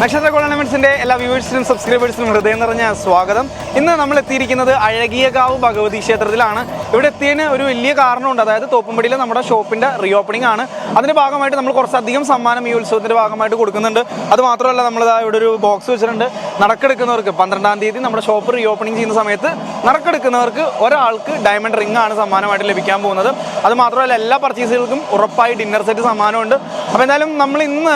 നക്ഷത്ര ടൂർണമെന്റ്സിന്റെ എല്ലാ വ്യൂവേഴ്സിനും സബ്സ്ക്രൈബേഴ്സിനും ഹൃദയം നിറഞ്ഞ സ്വാഗതം. ഇന്ന് നമ്മൾ എത്തിയിരിക്കുന്നത് അഴകിയകാവ് ഭഗവതി ക്ഷേത്രത്തിലാണ്. ഇവിടെ എത്തിയതിന് ഒരു വലിയ കാരണമുണ്ട്. അതായത് തോപ്പുംപടിയിലെ നമ്മുടെ ഷോപ്പിന്റെ റീ ഓപ്പണിംഗ് ആണ്. അതിന്റെ ഭാഗമായിട്ട് നമ്മൾ കുറച്ചധികം സമ്മാനം ഈ ഉത്സവത്തിന്റെ ഭാഗമായിട്ട് കൊടുക്കുന്നുണ്ട്. അത് മാത്രമല്ല നമ്മൾ ഇവിടെ ഒരു ബോക്സ് വെച്ചിട്ടുണ്ട്. നടക്കെടുക്കുന്നവർക്ക് പന്ത്രണ്ടാം തീയതി നമ്മുടെ ഷോപ്പ് റീ ഓപ്പണിംഗ് ചെയ്യുന്ന സമയത്ത് നറുക്കെടുക്കുന്നവർക്ക് ഒരാൾക്ക് ഡയമണ്ട് റിംഗ് ആണ് സമ്മാനമായിട്ട് ലഭിക്കാൻ പോകുന്നത്. അത് മാത്രമല്ല എല്ലാ പർച്ചേസുകൾക്കും ഉറപ്പായി ഡിന്നർ സെറ്റ് സമ്മാനമുണ്ട്. അപ്പോൾ എന്തായാലും നമ്മൾ ഇന്ന്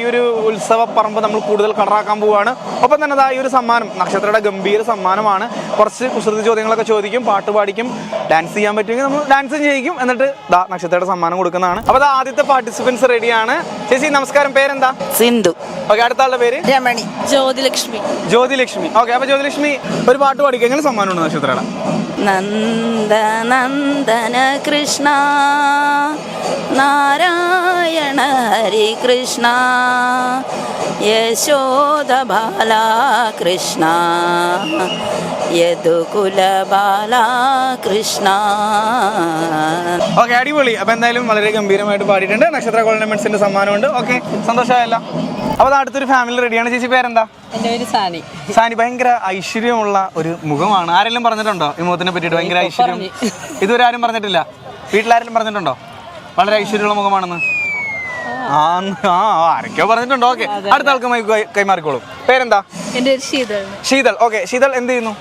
ഈ ഒരു ഉത്സവ പറമ്പ് നമ്മൾ കൂടുതൽ കളറാക്കാൻ പോവുകയാണ്. ഒപ്പം തന്നെ ഈ ഒരു സമ്മാനം നക്ഷത്രയുടെ ഗംഭീര സമ്മാനമാണ്. കുറച്ച് കുസൃതി ചോദ്യങ്ങളൊക്കെ ചോദിക്കും പാട്ട് പാടിക്കും. ഡാൻസ് ചെയ്യാൻ പറ്റുമെങ്കിൽ നമ്മൾ ഡാൻസും ചെയ്യിക്കും. എന്നിട്ട് ദാ നക്ഷത്രയുടെ സമ്മാനം കൊടുക്കുന്നതാണ്. അപ്പോൾ ദാ ആദ്യത്തെ പാർട്ടിസിപ്പൻസ് റെഡിയാണ് ചേച്ചി നമസ്കാരം. പേരെന്താ? സിന്ധു. ഓക്കെ അടുത്ത ആളുടെ പേര്? രമണി. ജ്യോതിലക്ഷ്മി. ജ്യോതിലക്ഷ്മി. ഓക്കെ അപ്പോൾ ജ്യോതിലക്ഷ്മി ഒരു പാട്ട് പഠിക്കാൻ എങ്ങനെ സമ്മാനമുണ്ട് നക്ഷത്രയുടെ. നന്ദനന്ദന കൃഷ്ണ നാരായണ ഹരി കൃഷ്ണ യശോദ ബാല കൃഷ്ണ യദുകുല ബാല കൃഷ്ണ ഓക്കെ അടിപൊളി. അപ്പോൾ എന്തായാലും വളരെ ഗംഭീരമായിട്ട് പാടിയിട്ടുണ്ട്. നക്ഷത്ര കോളമെന്റ്സിന്റെ സമ്മാനമുണ്ട്. ഓക്കെ സന്തോഷമായല്ല. അപ്പോൾ അടുത്തൊരു ഫാമിലി റെഡിയാണ് ചേച്ചി പേരെന്താ? എന്റെ പേര് സാനി. സാനി ഭയങ്കര ഐശ്വര്യമുള്ള ഒരു മുഖമാണ്. ആരെങ്കിലും പറഞ്ഞിട്ടുണ്ടോ? ഈ മുഖത്തിനെ പറ്റിയിട്ട് ഭയങ്കര ഐശ്വര്യം? ഇതുവരെ ആരും പറഞ്ഞിട്ടില്ല. വീട്ടിലാരെങ്കിലും പറഞ്ഞിട്ടുണ്ടോ? വളരെ ഐശ്വര്യമുള്ള മുഖമാണെന്ന്? ആ. ആ ആരൊക്കെയോ പറഞ്ഞിട്ടുണ്ടോ? ഓക്കെ. അടുത്ത ആൾക്ക് കൈമാറിക്കോളും. പേരെന്താ? ശീതൾ. ശീതൾ. ഓക്കെ ശീതൾ എന്ത് ചെയ്യുന്നു?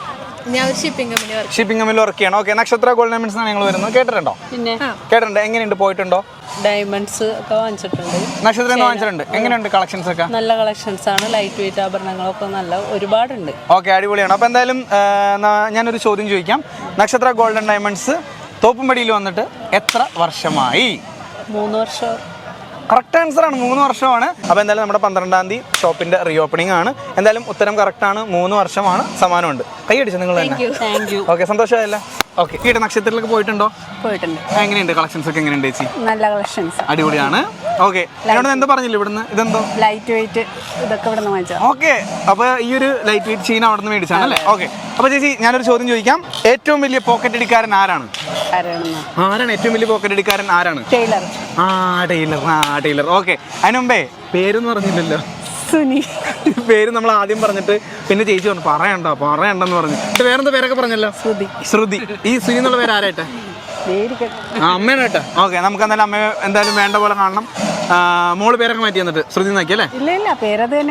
ഷിപ്പിംഗ് കമ്പനി വർക്ക് ഷിപ്പിംഗ് കമ്പനിയിൽ വർക്ക് ചെയ്യണം. ഓക്കെ നക്ഷത്ര ഗോൾഡ് ഡയമണ്ട്സ് ആണ് ഞങ്ങൾ വരുന്നത്. കേട്ടിട്ടുണ്ടോ? പിന്നെ? കേട്ടിട്ടുണ്ട്. എങ്ങനെയുണ്ട്? പോയിട്ടുണ്ടോ? ഡയമണ്ട്സ് ഒക്കെ വാങ്ങിച്ചിട്ടുണ്ട്. നക്ഷത്രം എന്ന് വാങ്ങിച്ചിട്ടുണ്ട്? എങ്ങനെയുണ്ട് കളക്ഷൻസ് ഒക്കെ? നല്ല കളക്ഷൻസ് ആണ്. ലൈറ്റ് വെയിറ്റ് ആഭരണങ്ങളൊക്കെ നല്ല ഒരുപാടുണ്ട്. ഓക്കെ അടിപൊളിയാണ്. അപ്പോൾ എന്തായാലും ഞാനൊരു ചോദ്യം ചോദിക്കാം. നക്ഷത്ര ഗോൾഡൻ ഡയമണ്ട്സ് തോപ്പുംപടിയിൽ വന്നിട്ട് എത്ര വർഷമായി? മൂന്ന് വർഷം. കറക്റ്റ് ആൻസർ ആണ്. മൂന്ന് വർഷമാണ്. അപ്പോൾ എന്തായാലും നമ്മുടെ പന്ത്രണ്ടാം തീയതി ഷോപ്പിന്റെ റീ ഓപ്പണിംഗ് ആണ്. എന്തായാലും ഉത്തരം കറക്റ്റ് ആണ്. മൂന്ന് വർഷമാണ് സമ്മാനമുണ്ട്. കൈ അടിച്ചു നിങ്ങൾ തന്നെ? ഓക്കെ സന്തോഷമായല്ല. ഓക്കെ ഈ നക്ഷത്രത്തിലേക്ക് പോയിട്ടുണ്ടോ? പോയിട്ടുണ്ട്. എങ്ങനെയുണ്ട് കളക്ഷൻസ് ഒക്കെ എങ്ങനെയുണ്ട് ചേച്ചി? നല്ല കളക്ഷൻസ് അടിപൊളിയാണ്. ഓക്കെ എന്നോട് എന്തോ പറഞ്ഞില്ല ഇവിടുന്ന്? ഇതെന്തോ? ലൈറ്റ് വെയിറ്റ് ഇതൊക്കെ ഇവിടുന്ന് വാങ്ങിച്ചാൽ ഓക്കെ അപ്പൊ ഈ ഒരു ലൈറ്റ് വെയിറ്റ് ചെയിൻ അവിടെ നിന്ന് മേടിച്ചാണ് അല്ലേ ഓക്കെ അപ്പൊ ചേച്ചി ഞാനൊരു ചോദ്യം ചോദിക്കാം. ഏറ്റവും വലിയ പോക്കറ്റ് അടിക്കാരൻ ആരാണ്? ആരാണ്? ഏറ്റവും വലിയ പോക്കറ്റ് അടിക്കാരൻ ആരാണ്? ടൈലർ ആ ടൈലർ ആ ടൈലർ ഓക്കെ അതിനുമ്പേ പേരൊന്നും പറഞ്ഞില്ലല്ലോ സുനി. പേര് നമ്മൾ ആദ്യം പറഞ്ഞിട്ട് പിന്നെ ചേച്ചി പറഞ്ഞു പറയണ്ട പറയണ്ടെന്ന് പറഞ്ഞു. വേറെന്താ പേരൊക്കെ പറഞ്ഞല്ലോ? ശ്രുതി. ശ്രുതി. ഈ സുനി എന്നുള്ള പേര് ആരായിട്ടെ? അമ്മയാണ് കേട്ടോ ഓക്കെ നമുക്ക് എന്തായാലും അമ്മയെ എന്തായാലും വേണ്ട പോലെ കാണണം. മോൾ പേരൊക്കെ മാറ്റി തന്നിട്ട് ശ്രുതി നോക്കി അല്ലേ?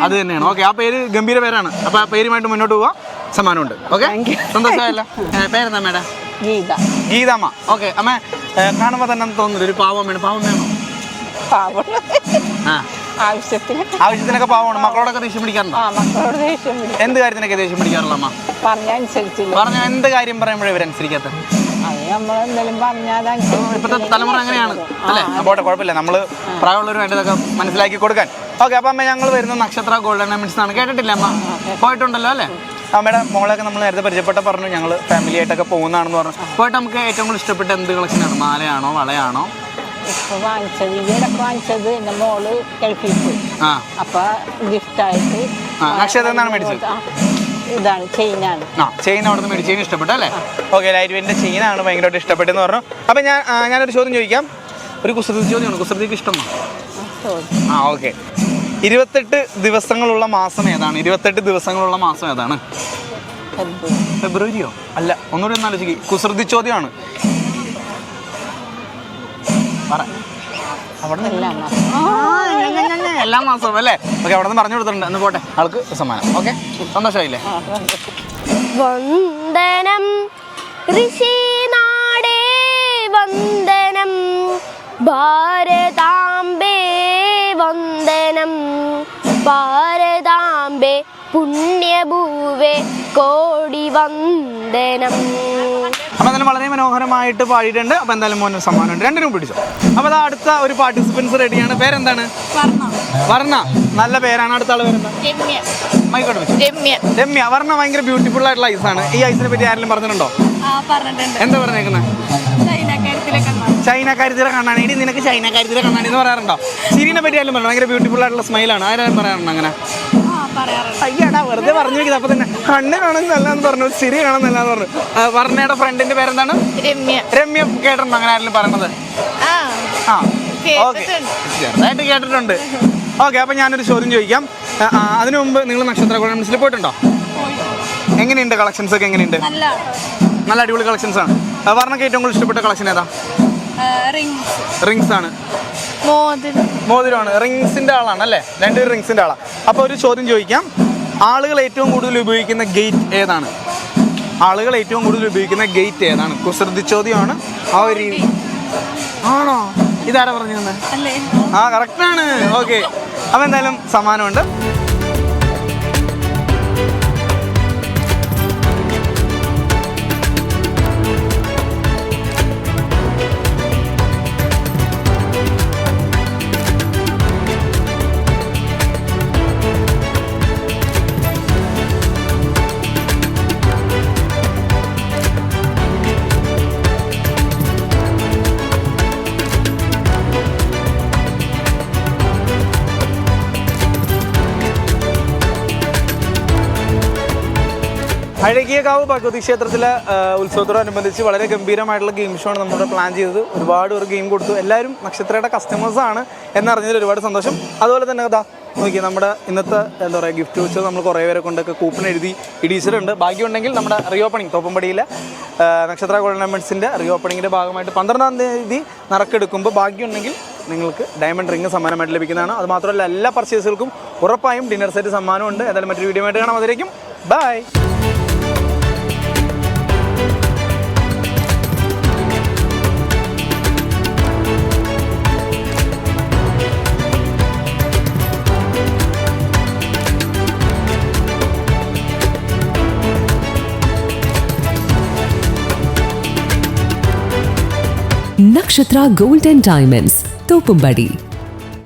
അത് തന്നെയാണ്. ഓക്കെ ആ പേര് ഗംഭീര പേരാണ്. അപ്പൊ ആ പേരുമായിട്ട് മുന്നോട്ട് പോവാ. സമ്മാനമുണ്ട്. ഓക്കെ? സന്തോഷമായല്ലോ. പേരെന്താ മേഡം ഗീത. ഗീതാമ്മ. ഓക്കെ അമ്മ കാണുമ്പോ തന്നെ തോന്നുന്നു ഒരു പാവമ്മയാണ് പാവം വേണോ പാവം. ആ. ആവശ്യത്തിന്. ആവശ്യത്തിനൊക്കെ പാവമാണ് മക്കളോടൊക്കെ ദേഷ്യം പിടിക്കാറുണ്ടോ? ആ മക്കളോട് ദേഷ്യം പിടിക്കും. എന്ത് കാര്യത്തിനൊക്കെ ദേഷ്യം പിടിക്കാറുള്ള അമ്മ? പറഞ്ഞ അനുസരിച്ചില്ല. പറഞ്ഞ എന്ത് കാര്യം പറയുമ്പോഴേ ഇവരനുസരിക്കാത്ത അത് നമ്മളെന്തെങ്കിലും പറഞ്ഞാൽ ഇപ്പോഴത്തെ തലമുറ അങ്ങനെയാണ്. അല്ലേ? പോട്ടെ കുഴപ്പമില്ല. നമ്മൾ പ്രായമുള്ളവർ വേണ്ടതൊക്കെ മനസ്സിലാക്കി കൊടുക്കാൻ. ഓക്കെ അപ്പം അമ്മ ഞങ്ങൾ വരുന്ന നക്ഷത്ര ഗോൾഡൻ ഡയമണ്ട്സ് ആണ് കേട്ടിട്ടില്ല അമ്മ? പോയിട്ടുണ്ടല്ലോ അല്ലേ? അമ്മയുടെ മോളൊക്കെ നമ്മൾ നേരത്തെ പരിചയപ്പെട്ട പറഞ്ഞു. ഞങ്ങൾ ഫാമിലി ആയിട്ടൊക്കെ പോകുന്നതാണെന്ന് പറഞ്ഞു. പോയിട്ട് നമുക്ക് ഏറ്റവും കൂടുതൽ ഇഷ്ടപ്പെട്ട എന്ത് കളക്ഷനാണ്? മാലയാണോ വളയാണോ? ഇപ്പൊ വാങ്ങിച്ചത് ഈയിടക്ക് വാങ്ങിച്ചത് എന്റെ മോൾ ഗൾഫിൽ പോയി. ആ. അപ്പൊ ഗിഫ്റ്റായിട്ട് ആ, എന്നാണ് മേടിച്ചത്? ഇതാണ് ചെയിനാണ് ആ ചെയിൻ അവിടെ നിന്ന് മേടിച്ച് ചെയിൻ ഇഷ്ടപ്പെട്ടു അല്ലേ? ഓക്കെ ലൈറ്റ് വെയിന്റെ ചെയിനാണ് ഭയങ്കരമായിട്ട് ഇഷ്ടപ്പെട്ടെന്ന് പറഞ്ഞു. അപ്പം ഞാൻ ആ, ഞാനൊരു ചോദ്യം ചോദിക്കാം. ഒരു കുസൃതി ചോദ്യമാണ്. കുസൃതിക്ക് ഇഷ്ടമാണ്? ആ ഓക്കെ ഇരുപത്തെട്ട് ദിവസങ്ങളുള്ള മാസം ഏതാണ്? ഇരുപത്തെട്ട് ദിവസങ്ങളുള്ള മാസം ഏതാണ്? ഫെബ്രുവരിയോ? അല്ല ഒന്നുകൂടി ഒന്ന് ആലോചിക്ക്. കുസൃതി ചോദ്യമാണ്. എല്ലാം മാസവും അല്ലേ? ഓക്കെ അവിടെ നിന്ന് പറഞ്ഞു കൊടുത്തിട്ടുണ്ട്. എന്ന് പോട്ടെ. ആൾക്ക് സമ്മാനം. ഓക്കെ സന്തോഷമായില്ലേ? വന്ദനം. ഋഷി നാടേ വന്ദനം. ഭാരതാംബേ വന്ദനം. ഭാരതാംബേ പുണ്യഭൂവേ കോടി വന്ദനം. മനോഹരമായിട്ട് പാടിയിട്ടുണ്ട്. അപ്പോൾ എന്തായാലും മോനൊരു സമ്മാനമുണ്ട്. രണ്ടിനും പിടിച്ചോ. അപ്പോൾ അതാ അടുത്ത ഒരു പാർട്ടിസിപ്പൻസ് റെഡിയാണ് പേരെന്താണ്? വർണ. നല്ല പേരാണ് അടുത്ത ആൾ പേരെന്താ മൈക്കോട്ട് രമ്യ. വർണ ഭയങ്കര ബ്യൂട്ടിഫുൾ ആയിട്ടുള്ള ഐസാണ് ഈ ഐസിനെ പറ്റി ആരെങ്കിലും പറഞ്ഞിട്ടുണ്ടോ? എന്താ പറഞ്ഞേക്കുന്നത് ചൈനക്കാര്യത്തിലെ കണ്ണാ ചൈന കാര്യത്തിലെ കണ്ണാണ് ഇനി നിനക്ക് ചൈന കാര്യത്തിലെ കണ്ണാണ് എന്ന് പറയാറുണ്ടോ? സിരിനെ പറ്റി ആരും പറഞ്ഞു? ഭയങ്കര ബ്യൂട്ടിഫുൾ ആയിട്ടുള്ള സ്മൈലാണ് ആരും പറയാറുണ്ടോ അങ്ങനെ അയ്യടാ വെറുതെ പറഞ്ഞു വെക്കുന്നത് അപ്പൊ തന്നെ കണ്ണ് കാണുന്നല്ലാന്ന് പറഞ്ഞു സിരി കാണുന്നല്ലാന്ന് പറഞ്ഞു. വർണയുടെ ഫ്രണ്ടിന്റെ പേരെന്താണ്? രമ്യ. രമ്യ കേട്ടിട്ടുണ്ടോ അങ്ങനെ ആരെങ്കിലും പറയണത്? ആ ഓക്കെ. ചെറുതായിട്ട് കേട്ടിട്ടുണ്ട്. ഓക്കെ അപ്പൊ ഞാനൊരു ചോദ്യം ചോദിക്കാം. അതിനു മുമ്പ് നിങ്ങൾ നക്ഷത്ര ഗോൾഡൻസിൽ പോയിട്ടുണ്ടോ? എങ്ങനെയുണ്ട് കളക്ഷൻസ് ഒക്കെ എങ്ങനെയുണ്ട്? നല്ല അടിപൊളി കളക്ഷൻസ് ആണ്. വർണക്ക് ഏറ്റവും കൂടുതൽ ഇഷ്ടപ്പെട്ട കളക്ഷൻ ഏതാ? റിങ്സ് ആണ്. മോതിരമാണ്. റിങ്സിന്റെ ആളാണ് അല്ലേ? രണ്ടുപേരും റിങ്സിന്റെ ആളാണ് അപ്പോൾ ഒരു ചോദ്യം ചോദിക്കാം. ആളുകൾ ഏറ്റവും കൂടുതൽ ഉപയോഗിക്കുന്ന ഗേറ്റ് ഏതാണ്? ആളുകൾ ഏറ്റവും കൂടുതൽ ഉപയോഗിക്കുന്ന ഗേറ്റ് ഏതാണ്? കുസൃതി ചോദ്യമാണ്. ആ ഒരു ആണോ? ഇതാരാ പറഞ്ഞു തന്നെ ആ കറക്റ്റ് ആണ്. ഓക്കെ അപ്പൊ എന്തായാലും സമ്മാനമുണ്ട്. അഴകിയകാവ് ഭഗവതി ക്ഷേത്രത്തിലെ ഉത്സവത്തോടനുബന്ധിച്ച് വളരെ ഗംഭീരമായിട്ടുള്ള ഗെയിം ഷോ ആണ് നമ്മൾ പ്ലാൻ ചെയ്തത്. ഒരുപാട് ഒരു ഗെയിം കൊടുത്തു. എല്ലാവരും നക്ഷത്രയുടെ കസ്റ്റമേഴ്സ് ആണ് എന്നറിഞ്ഞതിൽ ഒരുപാട് സന്തോഷം. അതുപോലെ തന്നെ കഥ നോക്കി നമ്മുടെ ഇന്നത്തെ എന്താ പറയുക ഗിഫ്റ്റ് വെച്ചത് നമ്മൾ കുറേ പേരെ കൊണ്ടൊക്കെ കൂപ്പൺ എഴുതി ഇടീച്ചിട്ടുണ്ട് ഭാഗ്യമുണ്ടെങ്കിൽ നമ്മുടെ റീഓപ്പണിംഗ് തോപ്പമ്പടിയിലെ നക്ഷത്ര നക്ഷത്ര റീ റീഓപ്പണിങ്ങിന്റെ ഭാഗമായിട്ട് പന്ത്രണ്ടാം തീയതി നറക്കെടുക്കുമ്പോൾ ഭാഗ്യമുണ്ടെങ്കിൽ നിങ്ങൾക്ക് ഡയമണ്ട് റിംഗ് സമ്മാനമായിട്ട് ലഭിക്കുന്നതാണ്. അത് മാത്രമല്ല എല്ലാ പർച്ചേസുകൾക്കും ഉറപ്പായും ഡിന്നർ സെറ്റ് സമ്മാനമുണ്ട്. എന്തായാലും മറ്റൊരു വീഡിയോ ആയിട്ട് കാണാം. അതിലേക്കും bye Nakshatra gold and diamonds Thoppumpady